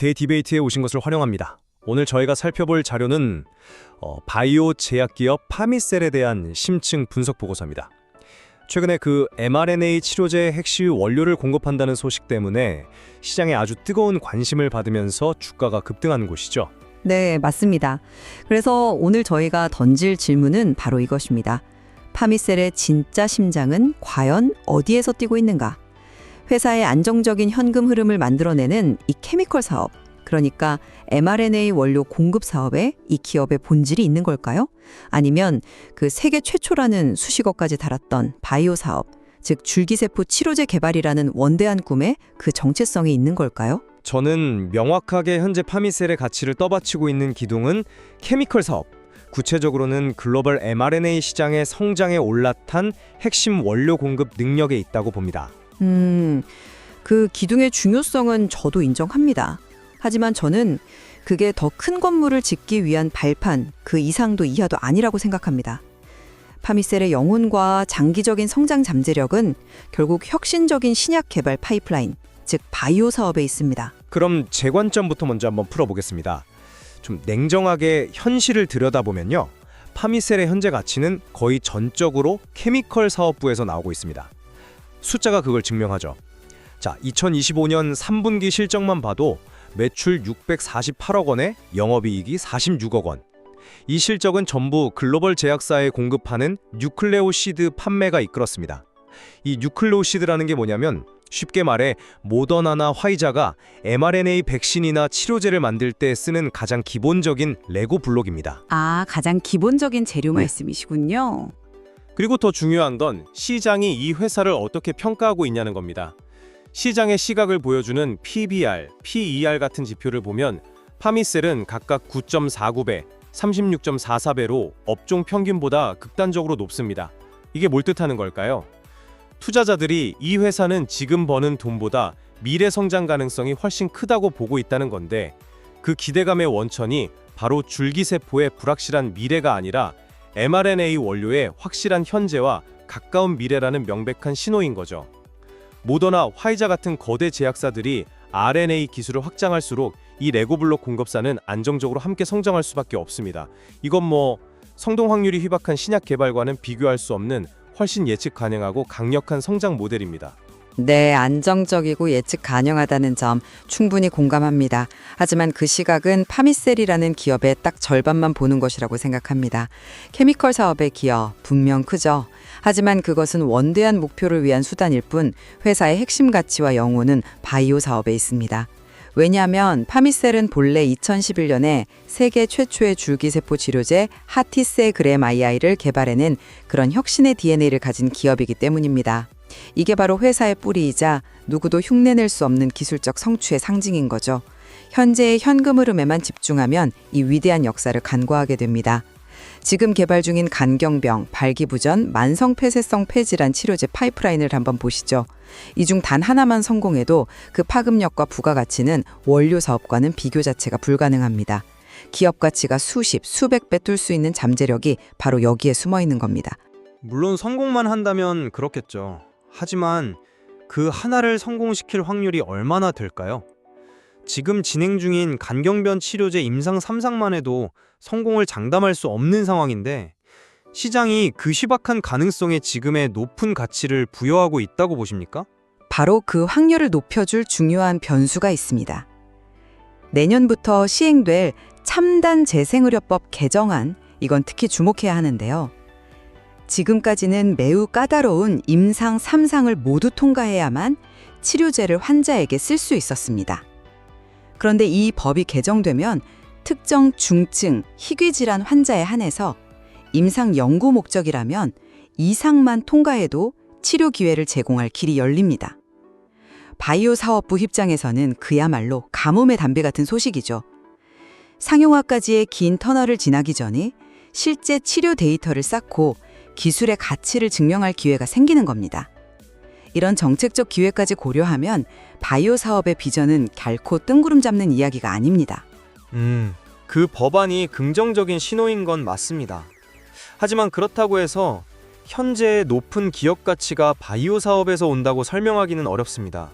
대디베이트에 오신 것을 환영합니다. 오늘 저희가 살펴볼 자료는 어, 바이오 제약기업 파미셀에 대한 심층 분석 보고서입니다. 최근에 그 mRNA 치료제 핵심 원료를 공급한다는 소식 때문에 시장에 아주 뜨거운 관심을 받으면서 주가가 급등한 곳이죠. 네, 맞습니다. 그래서 오늘 저희가 던질 질문은 바로 이것입니다. 파미셀의 진짜 심장은 과연 어디에서 뛰고 있는가? 회사의 안정적인 현금 흐름을 만들어내는 이 케미컬 사업, 그러니까 mRNA 원료 공급 사업에 이 기업의 본질이 있는 걸까요? 아니면 그 세계 최초라는 수식어까지 달았던 바이오 사업, 즉 줄기세포 치료제 개발이라는 원대한 꿈에 그 정체성이 있는 걸까요? 저는 명확하게 현재 파미셀의 가치를 떠받치고 있는 기둥은 케미컬 사업, 구체적으로는 글로벌 mRNA 시장의 성장에 올라탄 핵심 원료 공급 능력에 있다고 봅니다. 음, 그 기둥의 중요성은 저도 인정합니다. 하지만 저는 그게 더 큰 건물을 짓기 위한 발판, 그 이상도 이하도 아니라고 생각합니다. 파미셀의 영혼과 장기적인 성장 잠재력은 결국 혁신적인 신약 개발 파이프라인, 즉 바이오 사업에 있습니다. 그럼 제 관점부터 먼저 한번 풀어보겠습니다. 좀 냉정하게 현실을 들여다보면요. 파미셀의 현재 가치는 거의 전적으로 케미컬 사업부에서 나오고 있습니다. 숫자가 그걸 증명하죠. 자, 2025년 3분기 실적만 봐도 매출 648억 원에 영업이익이 46억 원. 이 실적은 전부 글로벌 제약사에 공급하는 뉴클레오시드 판매가 이끌었습니다. 이 뉴클레오시드라는 게 뭐냐면 쉽게 말해 모더나나 화이자가 mRNA 백신이나 치료제를 만들 때 쓰는 가장 기본적인 레고 블록입니다. 아, 가장 기본적인 재료 네. 말씀이시군요. 그리고 더 중요한 건 시장이 이 회사를 어떻게 평가하고 있냐는 겁니다. 시장의 시각을 보여주는 PBR, PER 같은 지표를 보면 파미셀은 각각 9.49배, 36.44배로 업종 평균보다 극단적으로 높습니다. 이게 뭘 뜻하는 걸까요? 투자자들이 이 회사는 지금 버는 돈보다 미래 성장 가능성이 훨씬 크다고 보고 있다는 건데 그 기대감의 원천이 바로 줄기세포의 불확실한 미래가 아니라 mRNA 원료의 확실한 현재와 가까운 미래라는 명백한 신호인 거죠. 모더나, 화이자 같은 거대 제약사들이 RNA 기술을 확장할수록 이 레고블록 공급사는 안정적으로 함께 성장할 수밖에 없습니다. 이건 뭐 성동 확률이 희박한 신약 개발과는 비교할 수 없는 훨씬 예측 가능하고 강력한 성장 모델입니다. 네, 안정적이고 예측 가능하다는 점 충분히 공감합니다. 하지만 그 시각은 파미셀이라는 기업의 딱 절반만 보는 것이라고 생각합니다. 케미컬 사업의 기여 분명 크죠. 하지만 그것은 원대한 목표를 위한 수단일 뿐 회사의 핵심 가치와 영혼은 바이오 사업에 있습니다. 왜냐하면 파미셀은 본래 2011년에 세계 최초의 줄기세포 치료제 하티세그램 II를 개발해낸 그런 혁신의 DNA를 가진 기업이기 때문입니다. 이게 바로 회사의 뿌리이자 누구도 흉내낼 수 없는 기술적 성취의 상징인 거죠. 현재의 현금 흐름에만 집중하면 이 위대한 역사를 간과하게 됩니다. 지금 개발 중인 간경병, 발기부전, 만성폐쇄성 폐질환 치료제 파이프라인을 한번 보시죠. 이 중 단 하나만 성공해도 그 파급력과 부가가치는 원료 사업과는 비교 자체가 불가능합니다. 기업 가치가 수십, 수백 배 뚫 수 있는 잠재력이 바로 여기에 숨어 있는 겁니다. 물론 성공만 한다면 그렇겠죠. 하지만 그 하나를 성공시킬 확률이 얼마나 될까요? 지금 진행 중인 간경변 치료제 임상 3상만 해도 성공을 장담할 수 없는 상황인데 시장이 그 희박한 가능성에 지금의 높은 가치를 부여하고 있다고 보십니까? 바로 그 확률을 높여줄 중요한 변수가 있습니다. 내년부터 시행될 첨단 재생의료법 개정안, 이건 특히 주목해야 하는데요. 지금까지는 매우 까다로운 임상 3상을 모두 통과해야만 치료제를 환자에게 쓸 수 있었습니다. 그런데 이 법이 개정되면 특정 중증, 희귀질환 환자에 한해서 임상 연구 목적이라면 이상만 통과해도 치료 기회를 제공할 길이 열립니다. 바이오 사업부 입장에서는 그야말로 가뭄의 담배 같은 소식이죠. 상용화까지의 긴 터널을 지나기 전에 실제 치료 데이터를 쌓고 기술의 가치를 증명할 기회가 생기는 겁니다. 이런 정책적 기회까지 고려하면 바이오 사업의 비전은 결코 뜬구름 잡는 이야기가 아닙니다. 음, 그 법안이 긍정적인 신호인 건 맞습니다. 하지만 그렇다고 해서 현재의 높은 기업 가치가 바이오 사업에서 온다고 설명하기는 어렵습니다.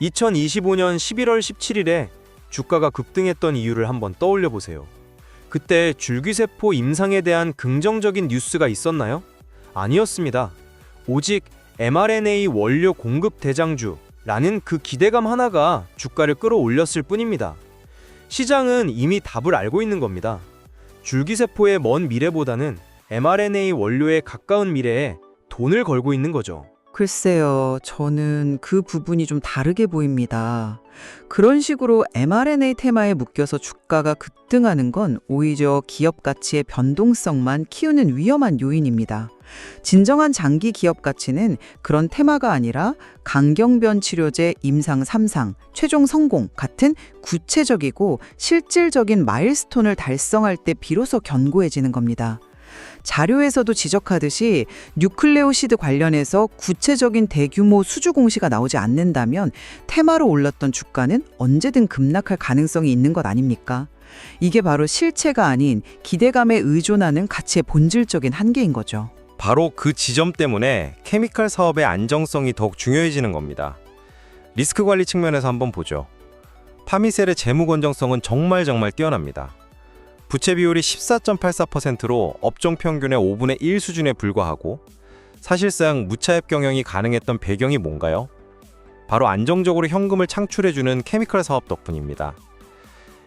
2025년 11월 17일에 주가가 급등했던 이유를 한번 떠올려 보세요. 그때 줄기세포 임상에 대한 긍정적인 뉴스가 있었나요? 아니었습니다. 오직 mRNA 원료 공급 대장주라는 그 기대감 하나가 주가를 끌어올렸을 뿐입니다. 시장은 이미 답을 알고 있는 겁니다. 줄기세포의 먼 미래보다는 mRNA 원료에 가까운 미래에 돈을 걸고 있는 거죠. 글쎄요, 저는 그 부분이 좀 다르게 보입니다. 그런 식으로 mRNA 테마에 묶여서 주가가 급등하는 건 오히려 기업 가치의 변동성만 키우는 위험한 요인입니다. 진정한 장기 기업 가치는 그런 테마가 아니라 강경변 치료제 임상 3상, 최종 성공 같은 구체적이고 실질적인 마일스톤을 달성할 때 비로소 견고해지는 겁니다. 자료에서도 지적하듯이 뉴클레오시드 관련해서 구체적인 대규모 수주 공시가 나오지 않는다면 테마로 올랐던 주가는 언제든 급락할 가능성이 있는 것 아닙니까? 이게 바로 실체가 아닌 기대감에 의존하는 가치의 본질적인 한계인 거죠. 바로 그 지점 때문에 케미칼 사업의 안정성이 더욱 중요해지는 겁니다. 리스크 관리 측면에서 한번 보죠. 파미셀의 재무 건정성은 정말 정말 뛰어납니다. 부채 비율이 14.84%로 업종 평균의 5분의 1 수준에 불과하고 사실상 무차입 경영이 가능했던 배경이 뭔가요? 바로 안정적으로 현금을 창출해주는 케미칼 사업 덕분입니다.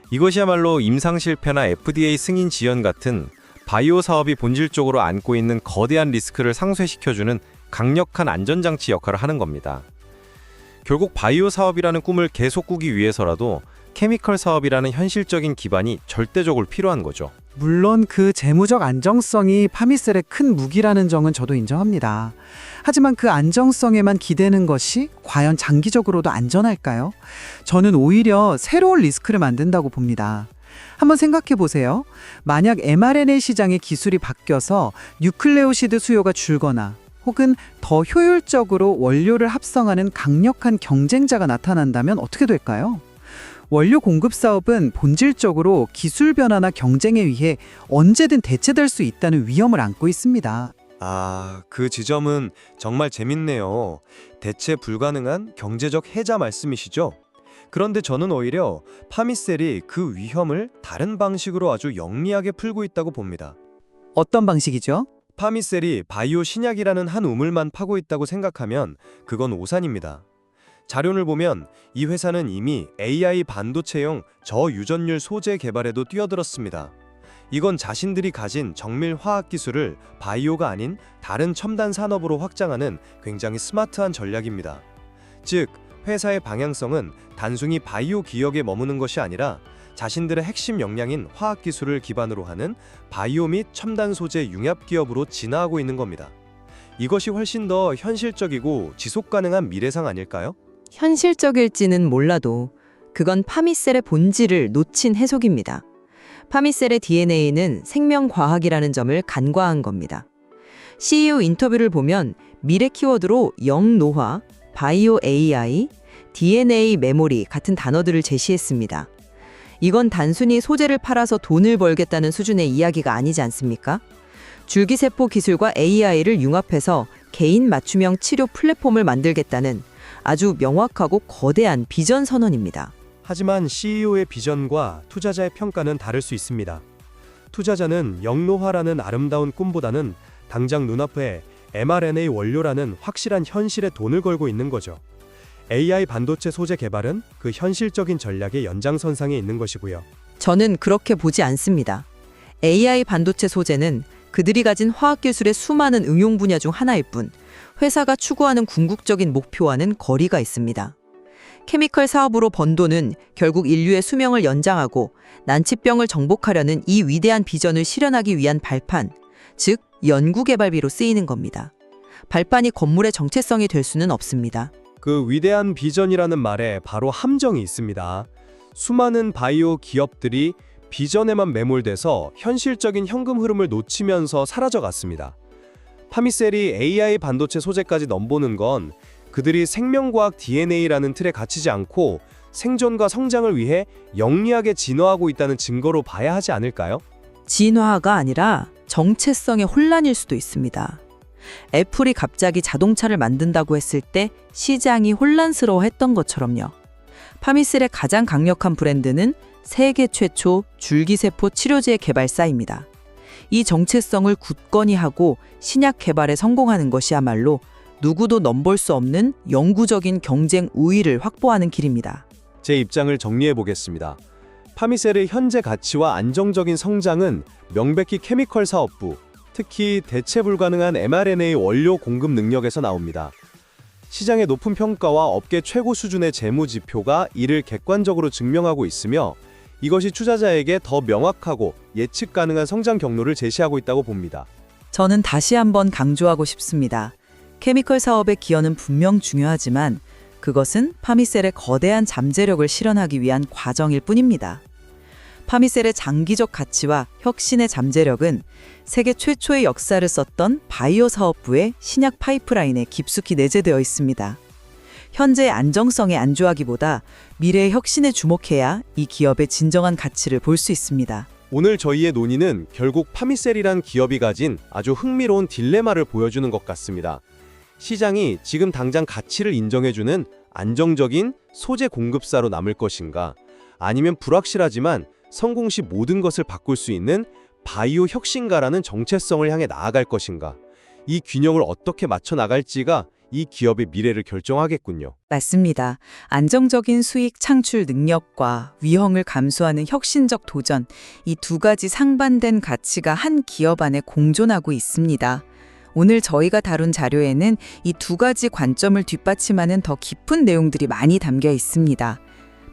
이것이야말로 임상 실패나 FDA 승인 지연 같은 바이오 사업이 본질적으로 안고 있는 거대한 리스크를 상쇄시켜주는 강력한 안전장치 역할을 하는 겁니다. 결국 바이오 사업이라는 꿈을 계속 꾸기 위해서라도 케미컬 사업이라는 현실적인 기반이 절대적으로 필요한 거죠. 물론 그 재무적 안정성이 파미셀의 큰 무기라는 점은 저도 인정합니다. 하지만 그 안정성에만 기대는 것이 과연 장기적으로도 안전할까요? 저는 오히려 새로운 리스크를 만든다고 봅니다. 한번 생각해 보세요. 만약 mRNA 시장의 기술이 바뀌어서 뉴클레오시드 수요가 줄거나 혹은 더 효율적으로 원료를 합성하는 강력한 경쟁자가 나타난다면 어떻게 될까요? 원료 공급 사업은 본질적으로 기술 변화나 경쟁에 의해 언제든 대체될 수 있다는 위험을 안고 있습니다. 아, 그 지점은 정말 재밌네요. 대체 불가능한 경제적 해자 말씀이시죠? 그런데 저는 오히려 파미셀이 그 위험을 다른 방식으로 아주 영리하게 풀고 있다고 봅니다. 어떤 방식이죠? 파미셀이 바이오 신약이라는 한 우물만 파고 있다고 생각하면 그건 오산입니다. 자료를 보면 이 회사는 이미 AI 반도체용 저유전율 소재 개발에도 뛰어들었습니다. 이건 자신들이 가진 정밀 화학 기술을 바이오가 아닌 다른 첨단 산업으로 확장하는 굉장히 스마트한 전략입니다. 즉, 회사의 방향성은 단순히 바이오 기업에 머무는 것이 아니라 자신들의 핵심 역량인 화학 기술을 기반으로 하는 바이오 및 첨단 소재 융합 기업으로 진화하고 있는 겁니다. 이것이 훨씬 더 현실적이고 지속 가능한 미래상 아닐까요? 현실적일지는 몰라도 그건 파미셀의 본질을 놓친 해석입니다. 파미셀의 DNA는 생명과학이라는 점을 간과한 겁니다. CEO 인터뷰를 보면 미래 키워드로 영노화, 바이오 AI, DNA 메모리 같은 단어들을 제시했습니다. 이건 단순히 소재를 팔아서 돈을 벌겠다는 수준의 이야기가 아니지 않습니까? 줄기세포 기술과 AI를 융합해서 개인 맞춤형 치료 플랫폼을 만들겠다는 아주 명확하고 거대한 비전 선언입니다. 하지만 CEO의 비전과 투자자의 평가는 다를 수 있습니다. 투자자는 영노화라는 아름다운 꿈보다는 당장 눈앞에 mRNA 원료라는 확실한 현실에 돈을 걸고 있는 거죠. AI 반도체 소재 개발은 그 현실적인 전략의 연장선상에 있는 것이고요. 저는 그렇게 보지 않습니다. AI 반도체 소재는 그들이 가진 화학기술의 수많은 응용 분야 중 하나일 뿐 회사가 추구하는 궁극적인 목표와는 거리가 있습니다. 케미컬 사업으로 번 돈은 결국 인류의 수명을 연장하고 난치병을 정복하려는 이 위대한 비전을 실현하기 위한 발판, 즉 연구개발비로 쓰이는 겁니다. 발판이 건물의 정체성이 될 수는 없습니다. 그 위대한 비전이라는 말에 바로 함정이 있습니다. 수많은 바이오 기업들이 비전에만 매몰돼서 현실적인 현금 흐름을 놓치면서 사라져갔습니다. 파미셀이 AI 반도체 소재까지 넘보는 건 그들이 생명과학 DNA라는 틀에 갇히지 않고 생존과 성장을 위해 영리하게 진화하고 있다는 증거로 봐야 하지 않을까요? 진화가 아니라 정체성의 혼란일 수도 있습니다. 애플이 갑자기 자동차를 만든다고 했을 때 시장이 혼란스러워했던 것처럼요. 파미셀의 가장 강력한 브랜드는 세계 최초 줄기세포 치료제 개발사입니다. 이 정체성을 굳건히 하고 신약 개발에 성공하는 것이야말로 누구도 넘볼 수 없는 영구적인 경쟁 우위를 확보하는 길입니다. 제 입장을 정리해 보겠습니다. 파미셀의 현재 가치와 안정적인 성장은 명백히 케미컬 사업부, 특히 대체 불가능한 mRNA 원료 공급 능력에서 나옵니다. 시장의 높은 평가와 업계 최고 수준의 재무 지표가 이를 객관적으로 증명하고 있으며 이것이 투자자에게 더 명확하고 예측 가능한 성장 경로를 제시하고 있다고 봅니다. 저는 다시 한번 강조하고 싶습니다. 케미컬 사업의 기여는 분명 중요하지만 그것은 파미셀의 거대한 잠재력을 실현하기 위한 과정일 뿐입니다. 파미셀의 장기적 가치와 혁신의 잠재력은 세계 최초의 역사를 썼던 바이오 사업부의 신약 파이프라인에 깊숙이 내재되어 있습니다. 현재의 안정성에 안주하기보다 미래의 혁신에 주목해야 이 기업의 진정한 가치를 볼 수 있습니다. 오늘 저희의 논의는 결국 파미셀이란 기업이 가진 아주 흥미로운 딜레마를 보여주는 것 같습니다. 시장이 지금 당장 가치를 인정해주는 안정적인 소재 공급사로 남을 것인가, 아니면 불확실하지만 성공 시 모든 것을 바꿀 수 있는 바이오 혁신가라는 정체성을 향해 나아갈 것인가, 이 균형을 어떻게 맞춰 나갈지가 이 기업의 미래를 결정하겠군요. 맞습니다. 안정적인 수익 창출 능력과 위험을 감수하는 혁신적 도전, 이 두 가지 상반된 가치가 한 기업 안에 공존하고 있습니다. 오늘 저희가 다룬 자료에는 이 두 가지 관점을 뒷받침하는 더 깊은 내용들이 많이 담겨 있습니다.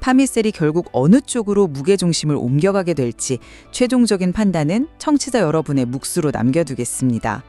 파미셀이 결국 어느 쪽으로 무게중심을 옮겨가게 될지 최종적인 판단은 청취자 여러분의 몫으로 남겨두겠습니다.